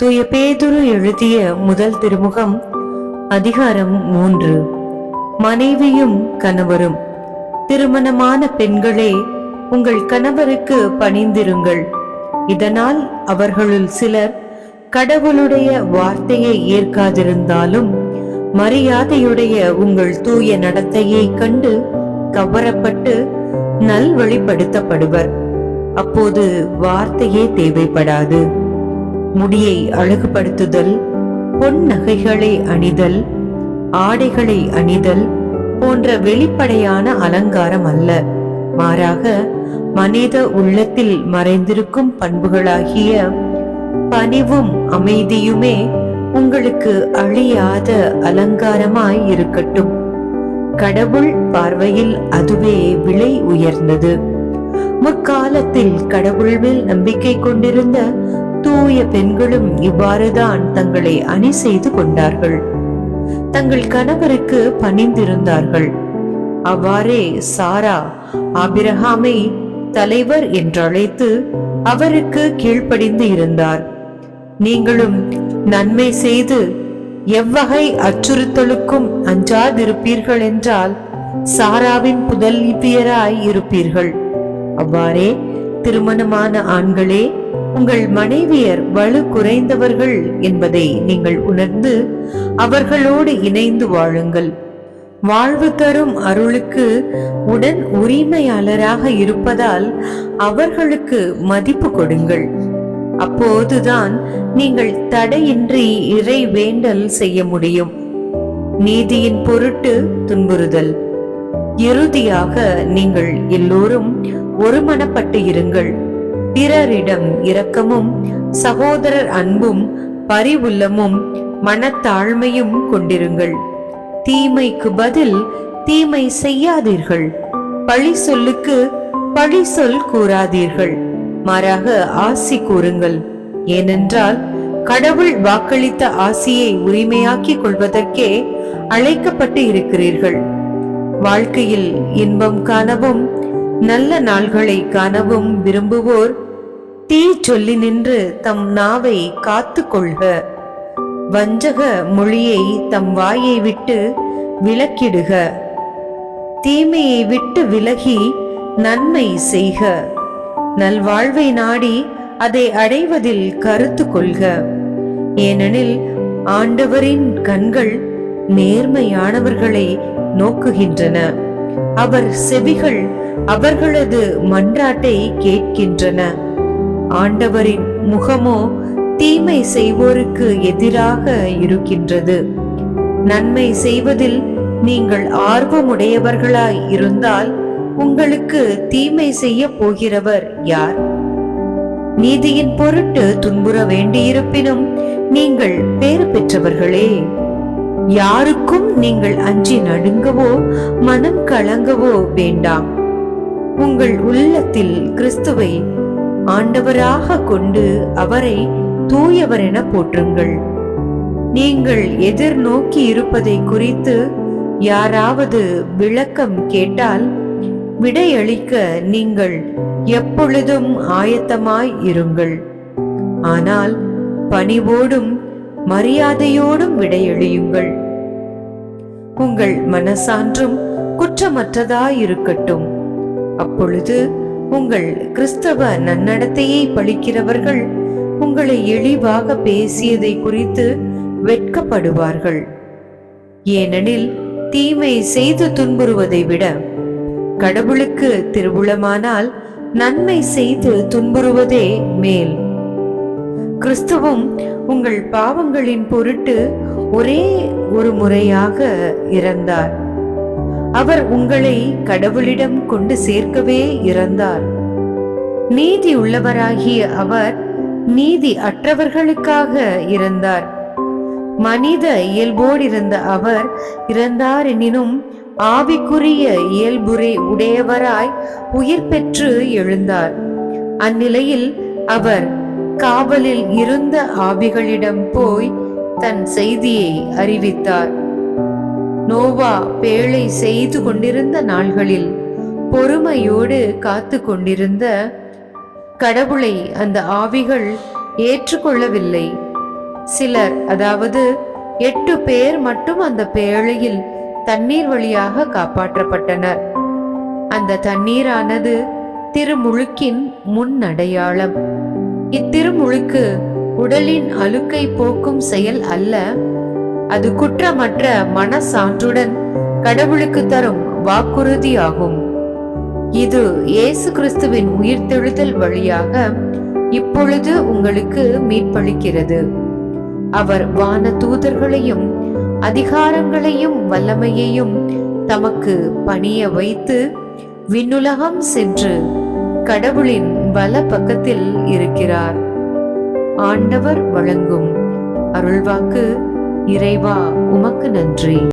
தூய பேதுரு எழுதிய முதல் திருமுகம் அதிகாரம் மூன்று. மனைவியும் கணவரும் திருமணமான பெண்களே உங்கள் கணவருக்கு பணிந்திருங்கள். இதனால் அவர்களுள் சிலர் கடவுளுடைய வார்த்தையை ஏற்காதிருந்தாலும் மரியாதையுடைய உங்கள் தூய நடத்தையை கண்டு கவரப்பட்டு நல்வழிப்படுத்தப்படுவர். அப்போது வார்த்தையே தேவைப்படாது. முடியை அழகுபடுத்துதல் பொன் நகைகளை அணிதல் ஆடைகளை அணிதல் போன்ற வெளிப்படையான அலங்காரம் அல்ல. மாறாக மனித உள்ளத்தில் மறைந்திருக்கும் பண்புகளாகிய பணிவும் அமைதியுமே உங்களுக்கு அழியாத அலங்காரமாய் இருக்கட்டும். கடவுள் பார்வையில் அதுவே விலை உயர்ந்தது. முற்காலத்தில் கடவுள் மேல் நம்பிக்கை கொண்டிருந்த தூய பெண்களும் இவ்வாறுதான் தங்களை அணி செய்து கொண்டார்கள். தங்கள் கணவருக்கு பணிந்திருந்தார்கள். அவ்வாறே சாரா ஆபிரகாமை தலைவர் என்றழைத்து அவருக்கு கீழ்ப்படிந்து இருந்தார். நீங்களும் நன்மை செய்து எவ்வகை அச்சுறுத்தலுக்கும் அஞ்சாதிருப்பீர்கள் என்றால் சாராவின் புதல்வியராய் இருப்பீர்கள். அவ்வாறே திருமணமான ஆண்களே உங்கள் மனைவியர் வலு குறைந்தவர்கள் என்பதை நீங்கள் உணர்ந்து அவர்களோடு இணைந்து வாழுங்கள். வாழ்வு தரும் அருளுக்கு உடன் உரிமையாளராக இருப்பதால் அவர்களுக்கு மதிப்பு கொடுங்கள். அப்போதுதான் நீங்கள் தடையின்றி இறை வேண்டல் செய்ய முடியும். நீதியின் பொருட்டு துன்புறுதல். இறுதியாக நீங்கள் எல்லோரும் ஒருமனப்பட்டு இருங்கள். பிறரிடம் இரக்கமும் சகோதரர் அன்பும் பரிவுள்ளமும் மனத்தாழ்மையும் கொண்டிருங்கள். தீமைக்கு பதில் தீமை செய்யாதீர்கள். பழி சொல்லுக்கு பழி சொல் கூறாதீர்கள். மாறாக ஆசி கூறுங்கள். ஏனென்றால் கடவுள் வாக்களித்த ஆசியை உரிமையாக்கிக் கொள்வதற்கே அழைக்கப்பட்டு இருக்கிறீர்கள். வாழ்க்கையில் இன்பம் காணவும் நல்ல நாள்களை காணவும் விரும்புவோர் தீ சொல்லி நின்று தம் நாவை காத்து கொள்க வஞ்சக மொழியை தம் வாயை விட்டு விலக்கிடுக. தீமையை விட்டு விலகி நன்மை செய்க. நல்வாழ்வை நாடி அதை அடைவதில் கருத்து கொள்க ஏனெனில் ஆண்டவரின் கண்கள் நேர்மையானவர்களை நோக்குகின்றன. அவர் செவிகள் அவர்களது மன்றாட்டை கேட்கின்றன. ஆண்டவரின் முகமோ தீமை செய்வோருக்கு எதிராக இருக்கின்றது. நன்மை செய்வதில் நீங்கள் ஆர்வமுடையவர்களாய் இருந்தால் உங்களுக்கு தீமை செய்ய போகிறவர் யார்? நீதியின் பொருட்டு துன்புற வேண்டியிருப்பினும் நீங்கள் பேறு பெற்றவர்களே. யாருக்கும் நீங்கள் அஞ்சி நடுங்கவோ மனம் கலங்கவோ வேண்டாம். உங்கள் உள்ளத்தில் கிறிஸ்துவை ஆண்டவராக கொண்டு அவரை தூயவர் என போற்றுங்கள். நீங்கள் எதிர்நோக்கி இருப்பதை குறித்து யாராவது விளக்கம் கேட்டால் விடையளிக்க நீங்கள் எப்பொழுதும் ஆயத்தமாய் இருங்கள். ஆனால் பணிவோடும் மரியாதையோடும் விடையெழியுங்கள் உங்கள் மனசான்றும் குற்றமற்றதாயிருக்கட்டும். அப்பொழுது உங்கள் கிறிஸ்தவ நன்னடத்தையை பழிக்கிறவர்கள் உங்களை எளிவாக பேசியதை குறித்து வெட்கப்படுவார்கள். ஏனெனில் தீமை செய்து துன்புறுவதை விட கடவுளுக்கு திருவுளமானால் நன்மை செய்து துன்புறுவதே மேல். கிறிஸ்துவும் உங்கள் பாவங்களின் பொருட்டு ஒரே ஒரு முறையாக இறந்தார். அவர் உங்களை கடவுளிடம் கொண்டு சேர்க்கவே இறந்தார். நீதி உள்ளவராகிய அவர் நீதி அற்றவர்களுக்காக இறந்தார். மனித இயல்போடு இருந்த அவர் இறந்தார் எனினும் ஆவிக்குரிய இயல்புரை உடையவராய் உயிர் பெற்று எழுந்தார். அந்நிலையில் அவர் காவலில் இருந்த ஆவிகளிடம் போய் தன் செய்தியை அறிவித்தார். நோவா பேழை செய்து கொண்டிருந்த நாள்களில் பொறுமையோடு காத்து கொண்டிருந்த கடவுளை அந்த ஆவிகள் ஏற்றுக்கொள்ளவில்லை. சிலர் அதாவது எட்டு பேர் மட்டும் அந்த பேழையில் தண்ணீர் வழியாக காப்பாற்றப்பட்டனர். அந்த தண்ணீரானது திருமுழுக்கின் முன் அடையாளம் இத்திருமுழுக்கு உடலின் அழுக்கை போக்கும் செயல் அல்ல. அது குற்றமற்ற மனசான்றுடன் கடவுளுக்கு தரும் வாக்குறுதியாகும். இது இயேசு கிறிஸ்துவின் உயிர்த்தெழுதல் வழியாக இப்பொழுது உங்களுக்கு மீட்பளிக்கிறது. அவர் வான தூதர்களையும் அதிகாரங்களையும் வல்லமையையும் தமக்கு பணிய வைத்து விண்ணுலகம் சென்று கடவுளின் வல பக்கத்தில் இருக்கிறார். ஆண்டவர் வழங்கும் அருள்வாக்கு இறைவா உமக்கு நன்றி.